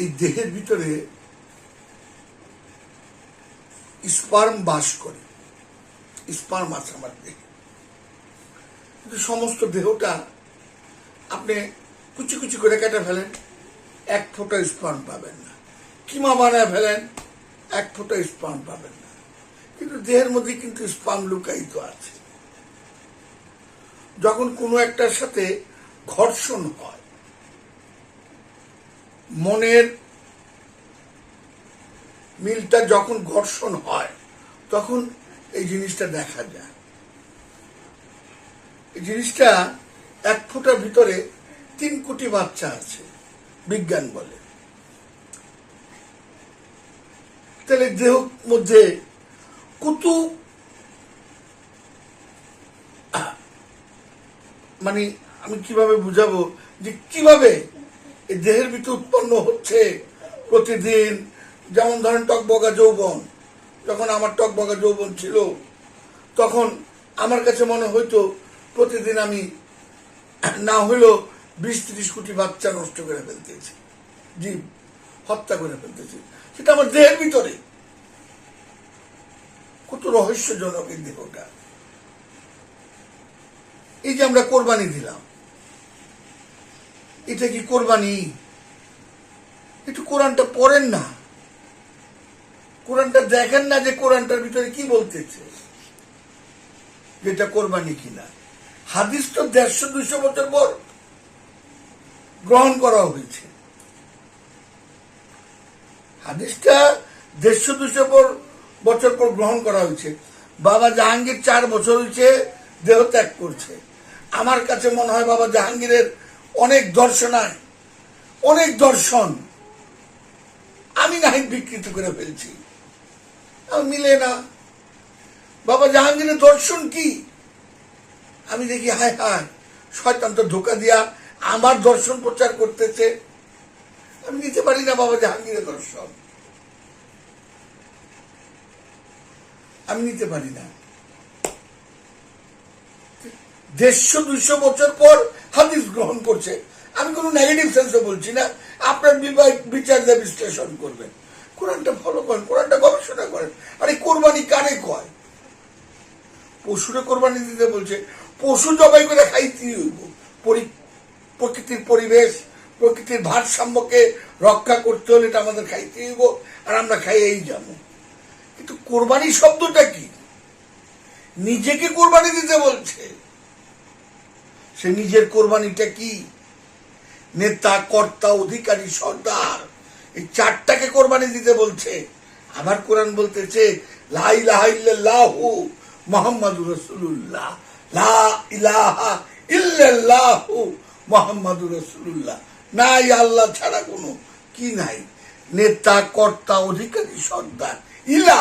এই দেহের ভিতরে স্পার্ম বাস করে। স্পার্ম আছে আমার দেহে। কিন্তু সমস্ত দেহটা আপনি কুচি কুচি করে কেটে ফেলেন, এক ফোঁটা স্পার্ম পাবেন না। কিমা বানায় ফেলেন, এক ফোঁটা স্পার্ম পাবেন না। কিন্তু দেহের মধ্যে কিন্তু স্পার্ম লুকায়িত আছে। যখন কোনো একটার সাথে ঘর্ষণ হয় মনের মিলটা যখন ঘর্ষণ হয়, তখন এই জিনিসটা দেখা যায়। এই জিনিসটা এক ফুটার ভিতরে তিন কোটি বাচ্চা আছে, বিজ্ঞান বলে। তাহলে দেহ মধ্যে কত মানে আমি কীভাবে বুঝাবো যে কীভাবে এই দেহের ভিতরে উৎপন্ন হচ্ছে প্রতিদিন। যেমন ধরেন টকবগা যৌবন, যখন আমার টকবগা যৌবন ছিল, তখন আমার কাছে মনে হইতো প্রতিদিন আমি না হলেও বিশ ত্রিশ কোটি বাচ্চা নষ্ট করে ফেলতেছি, জীব হত্যা করে ফেলতেছি। সেটা আমার দেহের ভিতরে। কত রহস্যজনক এই দেহটা। এই যে আমরা কোরবানি দিলাম এটা কি কোরবানি? একটু কোরআনটা পড়েন না। কোরআনটা দেখেন না যে কোরআনটার ভিতরে কি বলতেছে। যেটা কোরবানি কিনা? হাদিস তো দেড়শো, দুইশো বছর পর গ্রহণ করা হয়েছে। হাদিসটা দেড়শো দুশো পর বছর পর গ্রহণ করা হয়েছে। বাবা জাহাঙ্গীর চার বছর হয়েছে, দেহ ত্যাগ করছে। আমার কাছে মনে হয় বাবা জাহাঙ্গীরের অনেক দর্শনায়, অনেক দর্শন আমি নাহি বিকৃত করে ফেলছি। মিলে না। বাবা জাহাঙ্গীরের দর্শন কি? আমি দেখি, হায় হায়, শয়তান তো ধোকা দিয়া আমার দর্শন প্রচার করতেছে। আমি নিতে পারি না বাবা জাহাঙ্গীরের দর্শন। আমি নিতে পারি না। দেড়শো, দুইশো বছর পর হাদিস গ্রহণ করছে। আমি কোনো নেগেটিভ সেন্সে বলছি না। আপনার বিচার দিয়ে বিশ্লেষণ করবেন। কোরআনটা ফলো করেন, কোরআনটা গবেষণা করেন। আরে কোরবানি কারে কয়? পশুরে কোরবানি দিতে বলছে, পশু জবাই করে খাইতে প্রকৃতির পরিবেশ, প্রকৃতির ভারসাম্যকে রক্ষা করতে হলে এটা আমাদের খাইতে হইব, আর আমরা খাইয়েই যাব। কিন্তু কোরবানি শব্দটা কি? নিজেকে কোরবানি দিতে বলছে। সে নিজের কোরবানিটা কি? নেতা, কর্তা, অধিকারী, সর্দার, এই চারটাকে কোরবানি দিতে বলছে। আবার কোরআন বলতেছে, লা ইলাহা ইল্লাল্লাহু মুহাম্মাদুর রাসূলুল্লাহ। লা ইলাহা ইল্লাল্লাহু মুহাম্মাদুর রাসূলুল্লাহ। নাই আল্লাহ ছাড়া কোনো কি নাই। নেতা, কর্তা, অধিকারী, সর্দার। ইলা,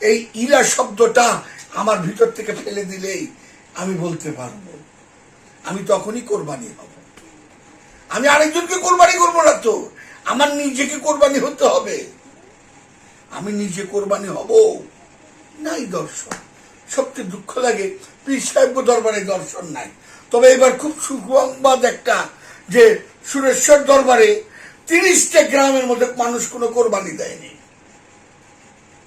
এই ইলা শব্দটা আমার ভিতর থেকে ফেলে দিলেই আমি বলতে পারব। আমি তখনই কোরবানি হব। আমি আরেকজনকে কোরবানি করব না তো। আমার নিজেকে কোরবানি হতে হবে। আমি নিজে কোরবানি হব? নাই দর্শন। সবচেয়ে দুঃখ লাগে, পীর সাহেব দরবারে দর্শন নাই। তবে এবার খুব সুসংবাদ একটা যে সুরেশ্বর দরবারে তিরিশটা গ্রামের মধ্যে মানুষ কোনো কোরবানি দেয়নি।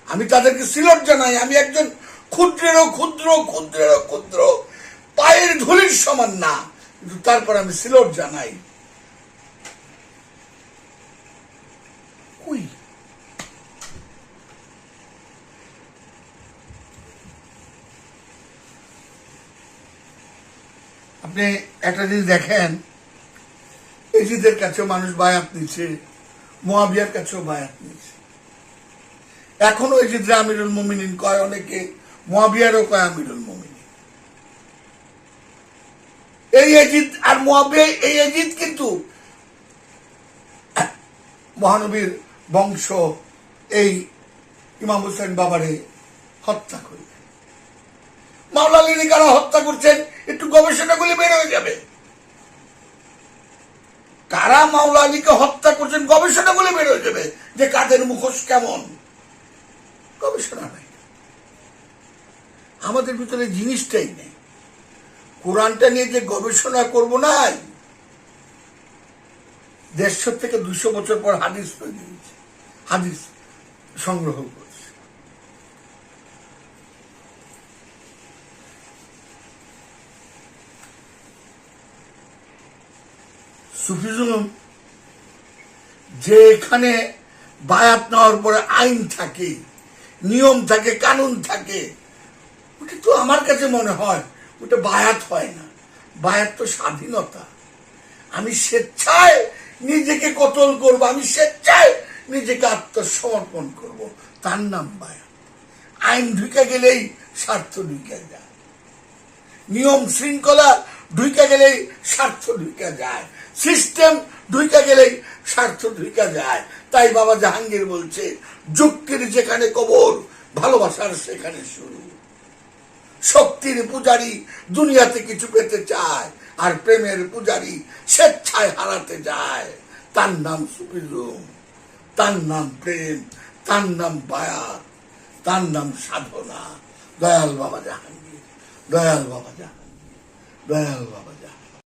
আমি তাদেরকে সিলট জানাই, আমি একজন ক্ষুদ্রেরও ক্ষুদ্র ক্ষুদ্রেরও ক্ষুদ্র। পায়ের ধুলির সমান না। কিন্তু তারপর আমি সিলট জানাই। আপনি একটা জিনিস দেখেন, এজিদের কাছেও মানুষ বায়াত নিচ্ছে, মোয়াবিয়ার কাছেও বায়াত নিচ্ছে। এখনও এজিদরা আমিরুল মুমিনিন কয়, অনেকে মোয়াবিয়ারও কয়, আমিরুল মুমিনিন। এই এজিদ আর মোয়াবিয়া এই এজিদ কিন্তু মহানবীর বংশ, এই ইমাম হোসেন বাবারে হত্যা করলেন মাওলা আলীর কারা হত্যা করছেন? একটু গবেষণা করলে বের হয়ে যাবে। কারা আলীকে হত্যা করছেন? গবেষণা করলে বের হয়ে যাবে যে কাদের মুখোশ কেমন। গবেষণা নাই। আমাদের ভিতরে জিনিসটাই নেই। কোরআনটা নিয়ে যে গবেষণা করব নাই, দেড়শো থেকে দুশো বছর পর হাদিস তৈরি হয়েছে, হাদিস সংগ্রহ করছে। সুফিজুম যে এখানে বায়াত নেওয়ার পরে আইন থাকে, নিয়ম থাকে, কানুন থাকে, ওটা তো আমার কাছে মনে হয় ওটা বায়াত হয় না। বায়াত তো স্বাধীনতা। আমি স্বেচ্ছায় নিজেকে কতল করব, আমি স্বেচ্ছায় নিজেকে আত্মসমর্পণ করব। তার নাম বায়াত। আইন ঢুকে গেলেই স্বার্থ ঢুকে যায়। নিয়ম শৃঙ্খলা ঢুকে গেলেই স্বার্থ ঢুকে যায়। সিস্টেম ঢুকে গেলেই স্বার্থ ঢুকে যায়। তাই বাবা জাহাঙ্গীর বলছে, যুক্তির যেখানে কবর, ভালোবাসার সেখানে শুরু। শক্তির পূজারি দুনিয়াতে কিছু পেতে চায়, আর প্রেমের পূজারি স্বেচ্ছায় হারাতে যায়। তার নাম সুফিজম তার নাম প্রেম, তার নাম বায়াত, তার নাম সাধনা। দয়াল বাবা জাহাঙ্গীর, দয়াল বাবা জাহাঙ্গীর, দয়াল বাবা